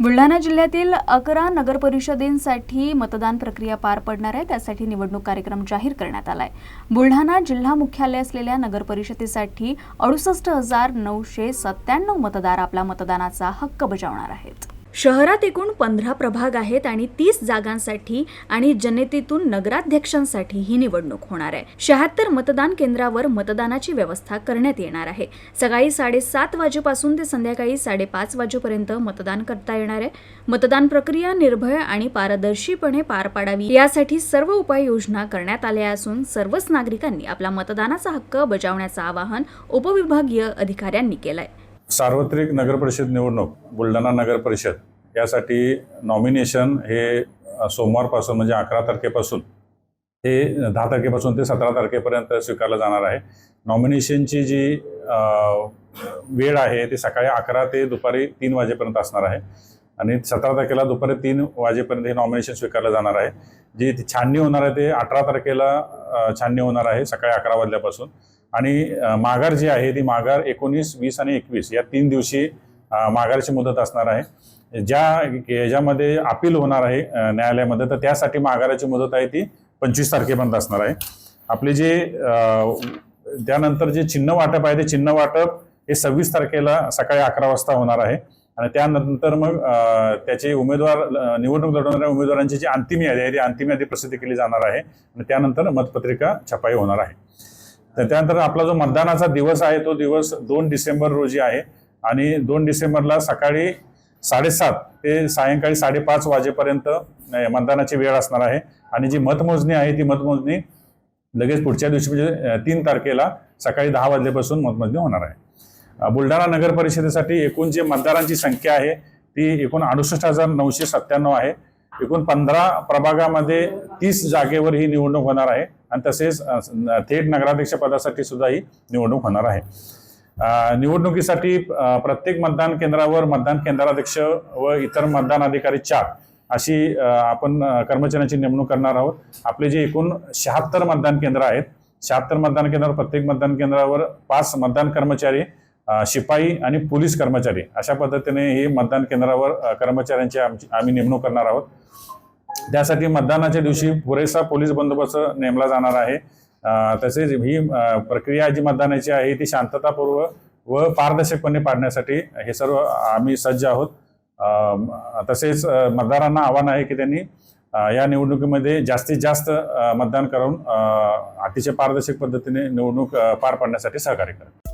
बुलढाणा जिल्ह्यातील अकरा नगरपरिषदेंसाठी मतदान प्रक्रिया पार पडणार आहे. त्यासाठी निवडणूक कार्यक्रम जाहीर करण्यात आलाय. बुलढाणा जिल्हा मुख्यालय असलेल्या नगरपरिषदेसाठी अडुसष्ट हजार नऊशे सत्त्याण्णव मतदार आपला मतदानाचा हक्क बजावणार आहेत. शहरात एकूण पंधरा प्रभाग आहेत आणि तीस जागांसाठी आणि जनतेतून नगराध्यक्षांसाठी ही निवडणूक होणार आहे. शहात्तर मतदान केंद्रावर मतदानाची व्यवस्था करण्यात येणार आहे. सकाळी साडेसात वाजेपासून ते संध्याकाळी साडेपाच वाजेपर्यंत मतदान करता येणार आहे. मतदान प्रक्रिया निर्भय आणि पारदर्शीपणे पार पाडावी यासाठी सर्व उपाययोजना करण्यात आल्या असून सर्वच नागरिकांनी आपला मतदानाचा हक्क बजावण्याचं आवाहन उपविभागीय अधिकाऱ्यांनी केलंय. सार्वत्रिक नगरपरिषद निवडणूक बुलढाणा नगर परिषद यासाठी नॉमिनेशन हे सोमवारपासून म्हणजे अकरा तारखेपासून हे दहा तारखेपासून ते सतरा तारखेपर्यंत स्वीकारलं जाणार आहे. नॉमिनेशनची जी वेळ आहे ती सकाळी अकरा ते दुपारी तीन वाजेपर्यंत असणार आहे. आणि सतरा तारखेला दुपारी तीन वाजेपर्यंत हे नॉमिनेशन स्वीकारलं जाणार आहे. जी छाननी होणार आहे ते अठरा तारखेला छाननी होणार आहे सकाळी अकरा वाजल्यापासून. आणि माघार जी आहे ती माघार एकोणीस वीस आणि एकवीस या तीन दिवशी माघारची मुदत असणार आहे. ज्या याच्यामध्ये अपील होणार आहे न्यायालयामध्ये तर त्यासाठी माघाराची मुदत आहे ती पंचवीस तारखेपर्यंत असणार आहे. आपले जे त्यानंतर जे चिन्ह वाटप आहे ते चिन्ह वाटप हे सव्वीस तारखेला सकाळी अकरा वाजता होणार आहे. आणि त्यानंतर मग त्याचे उमेदवार निवडणूक लढवणाऱ्या उमेदवारांची जी अंतिम यादी आहे ती अंतिम यादी प्रसिद्ध केली जाणार आहे. आणि त्यानंतर मतपत्रिका छपाई होणार आहे. तर त्यानंतर आपला जो मतदानाचा दिवस आहे तो दिवस दोन डिसेंबर रोजी आहे. आणि दोन डिसेंबरला सकाळी साडेसात ते सायंकाळी साडेपाच वाजेपर्यंत मतदानाची वेळ असणार आहे. आणि जी मतमोजणी आहे ती मतमोजणी लगेच पुढच्या दिवशी म्हणजे तीन तारखेला सकाळी दहा वाजल्यापासून मतमोजणी होणार आहे. बुलढाणा नगर परिषदेसाठी एकूण जे मतदारांची संख्या आहे ती एकूण अडुसष्ट हजार नऊशे सत्त्याण्णव आहे. एकूण पंधरा प्रभागामध्ये तीस जागेवर ही निवडणूक होणार आहे आणि तसेच थेट नगराध्यक्ष पदासाठी सुद्धा ही निवडणूक होणार आहे. निवडणुकीसाठी प्रत्येक मतदान केंद्रावर मतदान केंद्राध्यक्ष व इतर मतदान अधिकारी चार अशी आपण कर्मचाऱ्यांची नेमणूक करणार आहोत. आपले जे एकूण शहात्तर मतदान केंद्र आहेत शहात्तर मतदान केंद्रावर प्रत्येक मतदान केंद्रावर पाच मतदान कर्मचारी शिपाई आणि पोलीस कर्मचारी अशा पद्धतीने हे मतदान केंद्रावर कर्मचाऱ्यांची आमची आम्ही नेमणूक करणार आहोत. त्यासाठी मतदानाच्या दिवशी पुरेसा पोलीस बंदोबस्त नेमला जाणार आहे. तसेच ही प्रक्रिया जी मतदानाची आहे ती शांततापूर्व व पारदर्शकपणे पाडण्यासाठी हे सर्व आम्ही सज्ज आहोत. तसेच मतदारांना आव्हान आहे की त्यांनी या निवडणुकीमध्ये जास्तीत जास्त मतदान करून अतिशय पारदर्शक पद्धतीने निवडणूक पार पाडण्यासाठी सहकार्य करा